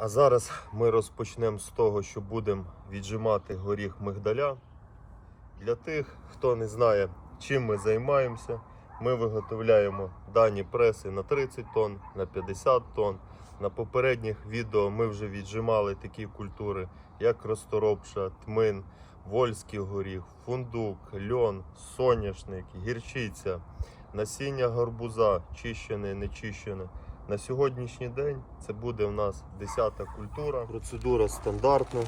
А зараз ми розпочнемо з того, що будемо віджимати горіх мигдаля. Для тих, хто не знає, чим ми займаємося, ми виготовляємо дані преси на 30 тонн, на 50 тонн. На попередніх відео ми вже віджимали такі культури, як розторопша, тмин, вольський горіх, фундук, льон, соняшник, гірчиця, насіння гарбуза, чищене, нечищене. На сьогоднішній день це буде в нас 10-та культура. Процедура стандартна.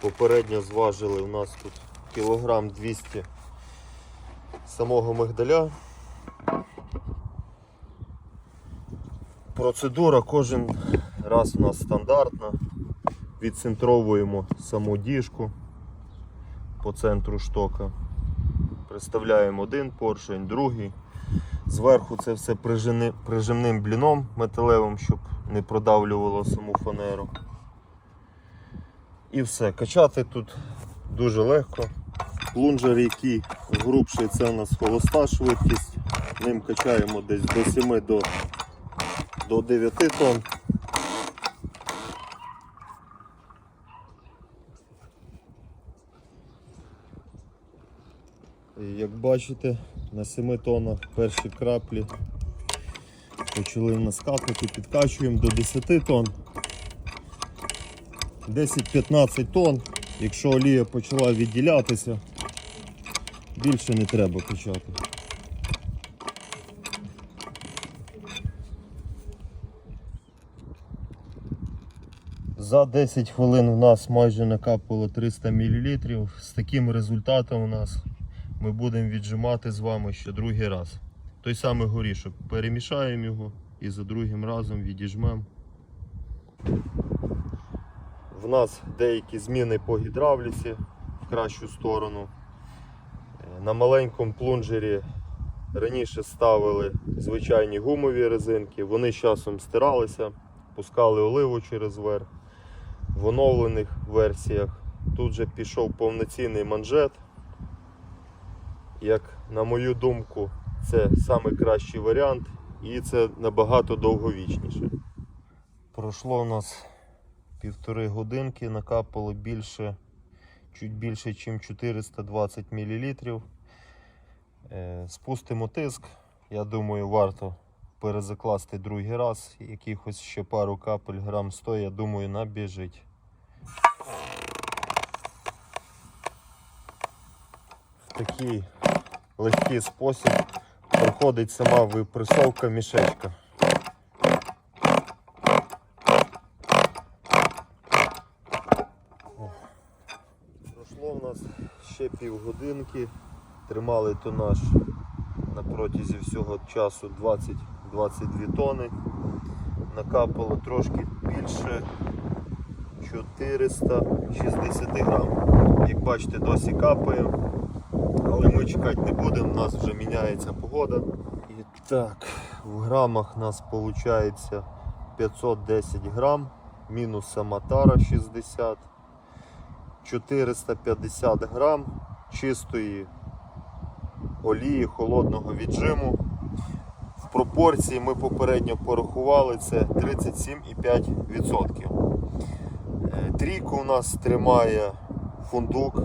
Попередньо зважили у нас тут кілограм 200 самого мигдаля. Процедура кожен раз у нас стандартна. Відцентровуємо саму діжку по центру штока. Приставляємо один поршень, другий. Зверху це все прижини- прижимним бліном металевим, щоб не продавлювало саму фанеру. І все. Качати тут дуже легко. Плунжер, який грубший, це у нас холоста швидкість. Ним качаємо десь до 7 до, до 9 тонн. І Як бачите, на 7 тоннах перші краплі почали в нас капати, підкачуємо до 10 тонн. 10-15 тонн. Якщо олія почала відділятися, більше не треба качати. За 10 хвилин у нас майже накапало 300 мл. З таким результатом у нас ми будемо віджимати з вами ще другий раз. Той самий горішок. Перемішаємо його і за другим разом відіжмемо. В нас деякі зміни по гідравліці в кращу сторону. Е, На маленькому плунжері раніше ставили звичайні гумові резинки, вони з часом стиралися, пускали оливу через верх. В оновлених версіях тут же пішов повноцінний манжет. Як на мою думку, це найкращий варіант і це набагато довговічніше. Пройшло у нас півтори годинки, накапало більше, чуть більше, ніж 420 мл. Спустимо тиск. Я думаю, варто перезакласти другий раз. Якихось ще пару капель грам 100, я думаю, набіжить. Такий легкий спосіб проходить сама випресовка мішечка. Пройшло в нас ще півгодинки. Тримали тонаж на протязі всього часу 20-22 тони. Накапало трошки більше 460 грам. Як бачите, досі капає. Але ми чекати не будемо, у нас вже міняється погода. І так, в грамах у нас виходить 510 грам, мінус сама тара 60, 450 грам чистої олії холодного віджиму. В пропорції ми попередньо порахували це 37,5%. Е, Трійку у нас тримає фундук,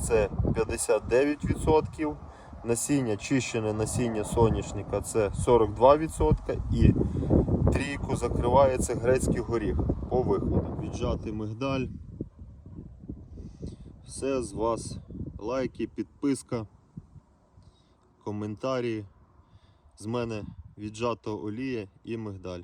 це 59%. Насіння, чищене насіння соняшника це 42%. І трійку закриває це грецький горіх по виходу. Віджати мигдаль. Все з вас. Лайки, підписка, коментарі. З мене віджата олія і мигдаль.